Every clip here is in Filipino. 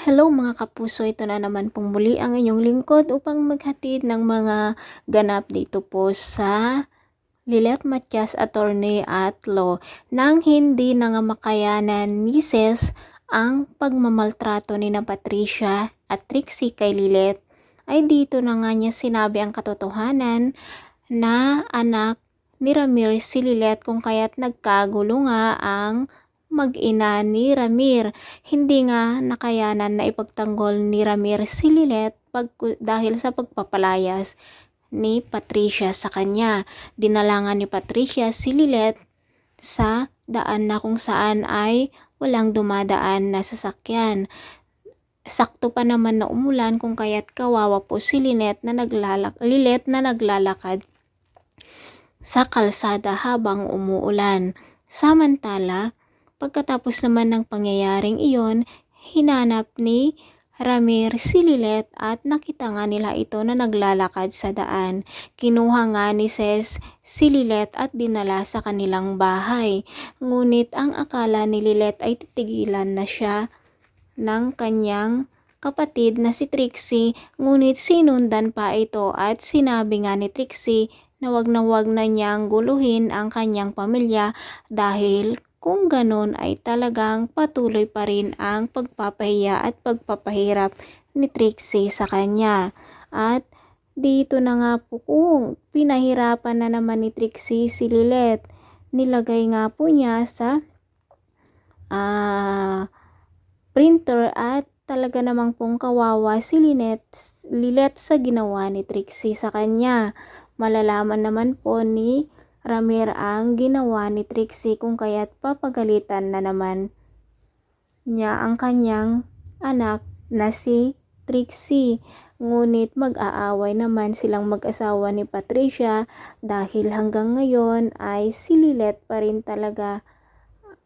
Hello mga kapuso, ito na naman pong muli ang inyong lingkod upang maghatid ng mga ganap dito po sa Lilet Matias Attorney at Law nang hindi na nga makayanan ni Ses ang pagmamaltrato ni na Patricia at Trixie kay Lilet ay dito na nga niya sinabi ang katotohanan na anak ni Ramirez si Lilet kung kaya't nagkagulo nga ang mag-ina ni Ramir. Hindi nga nakayanan na ipagtanggol ni Ramir si Lilet pag, dahil sa pagpapalayas ni Patricia sa kanya. Dinalangan ni Patricia si Lilet sa daan na kung saan ay walang dumadaan na sasakyan. Sakto pa naman na umulan kung kaya't kawawa po si Linet na naglalak Lilet na naglalakad sa kalsada habang umuulan. Samantala, Pagkatapos naman ng pangyayaring iyon, hinanap ni Ramir si Lilet at nakita nga nila ito na naglalakad sa daan. Kinuha nga ni Ses si Lilet at dinala sa kanilang bahay. Ngunit ang akala ni Lilet ay titigilan na siya ng kanyang kapatid na si Trixie ngunit sinundan pa ito at sinabi nga ni Trixie na wag na wag na niyang guluhin ang kanyang pamilya dahil kung ganon ay talagang patuloy pa rin ang pagpapahiya at pagpapahirap ni Trixie sa kanya. At dito na nga po kung pinahirapan na naman ni Trixie si Lilet. Nilagay nga po niya sa uh, printer at talaga namang pong kawawa si Linet, Lilet sa ginawa ni Trixie sa kanya. Malalaman naman po ni Ramir ang ginawa ni Trixie kung kaya't papagalitan na naman niya ang kanyang anak na si Trixie. Ngunit mag-aaway naman silang mag-asawa ni Patricia dahil hanggang ngayon ay si Lilet pa rin talaga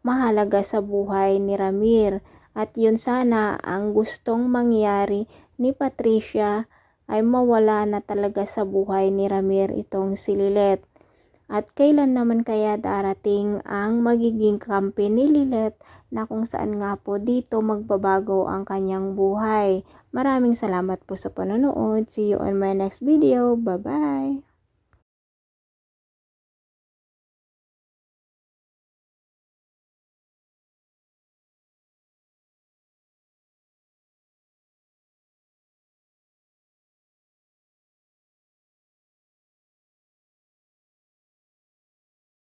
mahalaga sa buhay ni Ramir. At yun sana ang gustong mangyari ni Patricia ay mawala na talaga sa buhay ni Ramir itong si Lilet. At kailan naman kaya darating ang magiging kampi ni Lilet na kung saan nga po dito magbabago ang kanyang buhay. Maraming salamat po sa panonood. See you on my next video. Bye-bye!